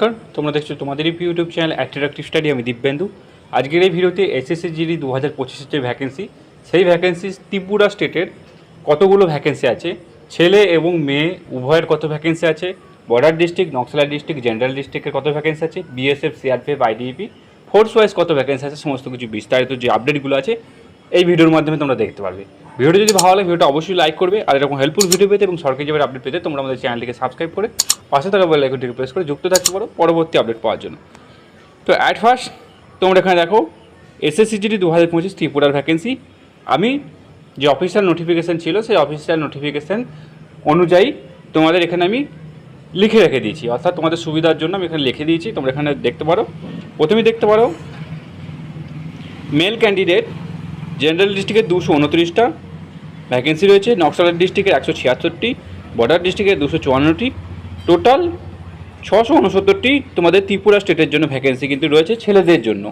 নমস্কার, তোমরা দেখছ তোমাদের ইউটিউব চ্যানেল অ্যাট্রাকটিভ স্টাডি আমি দিব্যেন্দু। আজকের এই ভিডিওতে এসএসসি জিডি দু হাজার পঁচিশের যে ভ্যাকেন্সি সেই ভ্যাকেন্সি ত্রিপুরা স্টেটের কতগুলো ভ্যাকেন্সি আছে? ছেলে এবং মেয়ে, উভয়ের কত ভ্যাকেন্সি আছে? বর্ডার ডিস্ট্রিক্ট নকশালা ডিস্ট্রিক্ট জেনারেল ডিস্ট্রিক্টের কত ভ্যাকেন্সি আছে? BSF CRPF IDP force wise কত ভ্যাকেন্সি আছে? সমস্ত কিছু বিস্তারিত যে আপডেটগুলো আছে, এই ভিডিওর মাধ্যমে তোমরা দেখতে পারবে। ভিডিওটি যদি ভালো লাগে, ভিডিওটা অবশ্যই লাইক করবে। আর এরকম হেল্পফুল ভিডিও পেতে এবং সরকারি জবের আপডেট পেতে তোমরা আমাদের চ্যানেলটিকে সাবস্ক্রাইব করে পাশে থাকা বেল আইকনটিকে প্রেস করে যুক্ত থাকতে পারো পরবর্তী আপডেট পাওয়ার জন্য। তো অ্যাট ফার্স্ট তোমরা এখানে দেখো এসএসসিজিডি দু হাজার পঁচিশ ত্রিপুরার ভ্যাকেন্সি আমি যে অফিসিয়াল নোটিফিকেশান ছিল, সেই অফিসিয়াল নোটিফিকেশান অনুযায়ী তোমাদের এখানে আমি লিখে রেখে দিয়েছি। অর্থাৎ তোমাদের সুবিধার জন্য আমি এখানে লিখে দিয়েছি। তোমরা এখানে দেখতে পারো। প্রথমেই দেখতে পারো মেল ক্যান্ডিডেট জেনারেল ডিস্ট্রিক্টের দুশো উনত্রিশটা ভ্যাকেন্সি রয়েছে নকশাল ডিস্ট্রিক্টের একশো ছিয়াত্তরটি বর্ডার ডিস্ট্রিক্টের দুশো চুয়ান্নটি টোটাল ছশো উনসত্তরটি তোমাদের ত্রিপুরা স্টেটের জন্য ভ্যাকেন্সি কিন্তু রয়েছে ছেলেদের জন্য।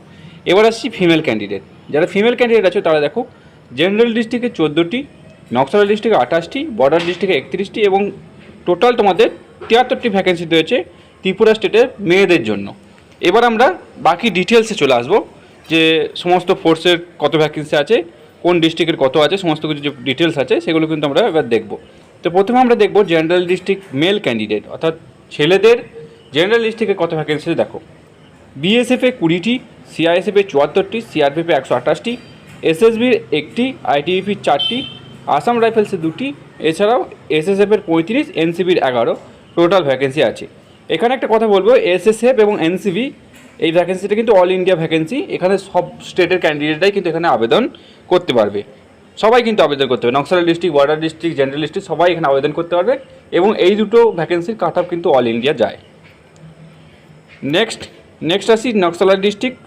এবার আসছি ফিমেল ক্যান্ডিডেট যারা ফিমেল ক্যান্ডিডেট আছে তারা দেখো জেনারেল ডিস্ট্রিক্টে চোদ্দোটি নকশাল ডিস্ট্রিক্টে আঠাশটি বর্ডার ডিস্ট্রিক্টে একত্রিশটি এবং টোটাল তোমাদের তিয়াত্তরটি ভ্যাকেন্সি রয়েছে ত্রিপুরা স্টেটের মেয়েদের জন্য। এবার আমরা বাকি ডিটেলসে চলে আসব যে সমস্ত ফোর্সের কত ভ্যাকেন্সি আছে। কোন ডিস্ট্রিক্টের কত আছে, সমস্ত কিছু যে ডিটেলস আছে, সেগুলো কিন্তু আমরা এবার দেখব। তো প্রথমে আমরা দেখব জেনারেল ডিস্ট্রিক্ট মেল ক্যান্ডিডেট অর্থাৎ ছেলেদের জেনারেল ডিস্ট্রিক্টে কত ভ্যাকেন্সি দেখো। বিএসএফে কুড়িটি সিআইএসএফে চুয়াত্তরটি সিআরপিএফে একশো আঠাশটি এসএসবির একটি আইটিএফির চারটি আসাম রাইফেলসের দুটি, এছাড়াও এসএসএফের পঁয়ত্রিশ এনসিবির এগারো টোটাল ভ্যাকেন্সি আছে। এখানে একটা কথা বলব এসএসএফ এবং এনসিবি এই ভ্যাকেন্সিটা কিন্তু অল ইন্ডিয়া ভ্যাকেন্সি এখানে সব স্টেটের ক্যান্ডিডেটরাই কিন্তু এখানে আবেদন করতে পারবে। সবাই কিন্তু আবেদন করতে পারবে। Naxal district border district general district সবাই এখানে আবেদন করতে পারবে এবং এই দুটো ভ্যাকেন্সির কাট অফ কিন্তু অল ইন্ডিয়া যায়। নেক্সট নেক্সট আসি নকশালা ডিস্ট্রিক্ট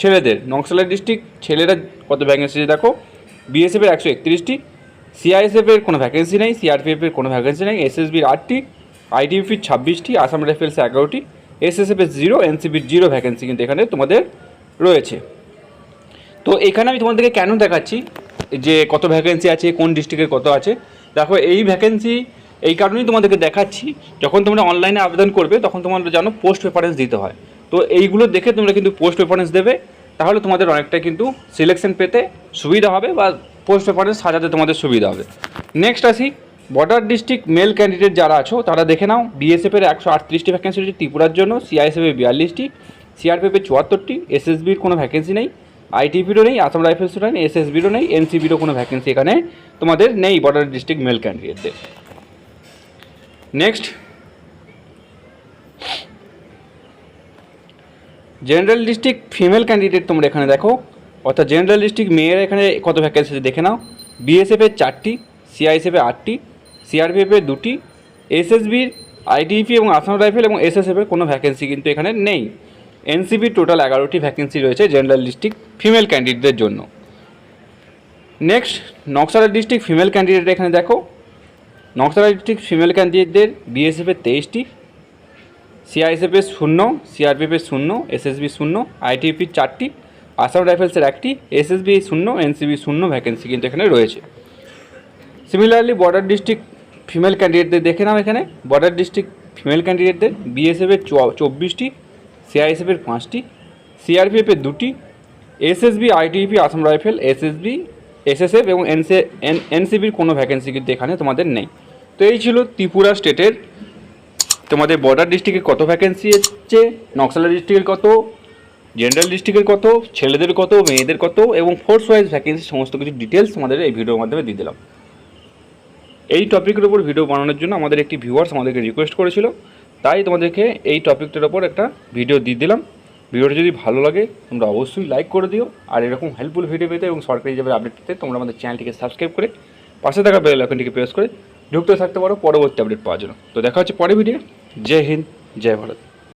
ছেলেদের। নকশালা ডিস্ট্রিক্ট ছেলেরা কত ভ্যাকেন্সি দেখো? বিএসএফের একশো একত্রিশটি সিআইএসএফের কোনো ভ্যাকেন্সি নেই সিআরপিএফের কোনো ভ্যাকেন্সি নেই এসএসবির আটটি আইটিএফির ছাব্বিশটি আসাম রাইফেলস এগারোটি এসএসএফের জিরো এনসিবির জিরো ভ্যাকেন্সি কিন্তু এখানে তোমাদের রয়েছে। তো এখানে আমি তোমাদেরকে কেন দেখাচ্ছি যে কত ভ্যাকেন্সি আছে, কোন ডিস্ট্রিক্টের কত আছে? দেখো, এই ভ্যাকেন্সি এই কারণেই তোমাদেরকে দেখাচ্ছি, যখন তোমরা অনলাইনে আবেদন করবে, তখন তোমাদের জানো পোস্ট প্রেফারেন্স দিতে হয়। তো এইগুলো দেখে তোমরা কিন্তু পোস্ট প্রেফারেন্স দেবে, তাহলে তোমাদের অনেকটা কিন্তু সিলেকশন পেতে সুবিধা হবে বা পোস্ট প্রেফারেন্স সাজাতে তোমাদের সুবিধা হবে। নেক্সট আসি বর্ডার ডিস্ট্রিক্ট মেল ক্যান্ডিডেট যারা আছো, তারা দেখে নাও বিএসএফের একশো আটত্রিশটি ভ্যাকেন্সি রয়েছে ত্রিপুরার জন্য সিআইএসএফের বিয়াল্লিশটি সিআরপিএফের চুয়াত্তরটি এসএসবির কোনো ভ্যাকেন্সি নেই আইটিপিরও নেই আসাম রাইফেলসও নেই এসএসবিরও নেই এনসিবিরও কোনো ভ্যাকেন্সি এখানে তোমাদের নেই border district male ক্যান্ডিডেটদের। Next general district female candidate তোমরা এখানে দেখো, অর্থাৎ জেনারেল ডিস্ট্রিক্ট মেয়েরা এখানে কত ভ্যাকেন্সি দেখে নাও বিএসএফের চারটি সিআইএসএফের আটটি সিআরপিএফের দুটি এসএসবির আইটিপি এবং আসাম রাইফেল এবং এসএসএফের কোনো ভ্যাকেন্সি কিন্তু এখানে নেই। এনসিবির টোটাল এগারোটি ভ্যাকেন্সি রয়েছে জেনারেল ডিস্ট্রিক্ট ফিমেল ক্যান্ডিডেটদের জন্য। নেক্সট নকশালা ডিস্ট্রিক্ট ফিমেল ক্যান্ডিডেট এখানে দেখো। নকশালা ডিস্ট্রিক্ট ফিমেল ক্যান্ডিডেটদের বিএসএফের তেইশটি সিআইএসএফের শূন্য সিআরপিএফের শূন্য এসএসবি শূন্য আইটিপির চারটি আসাম রাইফেলসের একটি এসএসবি শূন্য এনসিবি শূন্য ভ্যাকেন্সি কিন্তু এখানে রয়েছে। সিমিলারলি বর্ডার ডিস্ট্রিক্ট ফিমেল ক্যান্ডিডেটদের দেখে নাও এখানে। বর্ডার ডিস্ট্রিক্ট ফিমেল ক্যান্ডিডেটদের বিএসএফের চব্বিশটি সিআইএসএফের পাঁচটি সিআরপিএফের দুটি SSB ITP Assam rifle SSB SSF এবং এনসে এনসিবির কোনো ভ্যাকেন্সি কিন্তু এখানে তোমাদের নেই। তো এই ছিল ত্রিপুরা স্টেটের। তোমাদের বর্ডার ডিস্ট্রিক্টে কত ভ্যাকেন্সি হচ্ছে নকশালা ডিস্ট্রিক্টের কত জেনারেল ডিস্ট্রিক্টের কত, ছেলেদের কত, মেয়েদের কত এবং ফোর্স ওয়াইজ ভ্যাকেন্সি সমস্ত কিছু ডিটেলস তোমাদের এই ভিডিওর মাধ্যমে দিয়ে দিলাম। এই টপিকের উপর ভিডিও বানানোর জন্য আমাদের একটি ভিউয়ার্স আমাদেরকে রিকোয়েস্ট করেছিল। তাই তোমাদেরকে এই টপিকটার ওপর একটা ভিডিও দিয়ে দিলাম। ভিডিওটা যদি ভালো লাগে, তোমরা অবশ্যই লাইক করে দিও। আর এরকম হেল্পফুল ভিডিও পেতে এবং সরকারি যাবে আপডেট পেতে তোমরা আমাদের চ্যানেলটিকে সাবস্ক্রাইব করে পাশে থাকা বেল আইকনটিকে প্রেস করে ঢুকতে থাকতে পারো। পরবর্তী আপডেট পাওয়ার জন্য। তো দেখা হচ্ছে পরে ভিডিও জয় হিন্দ, জয় ভারত।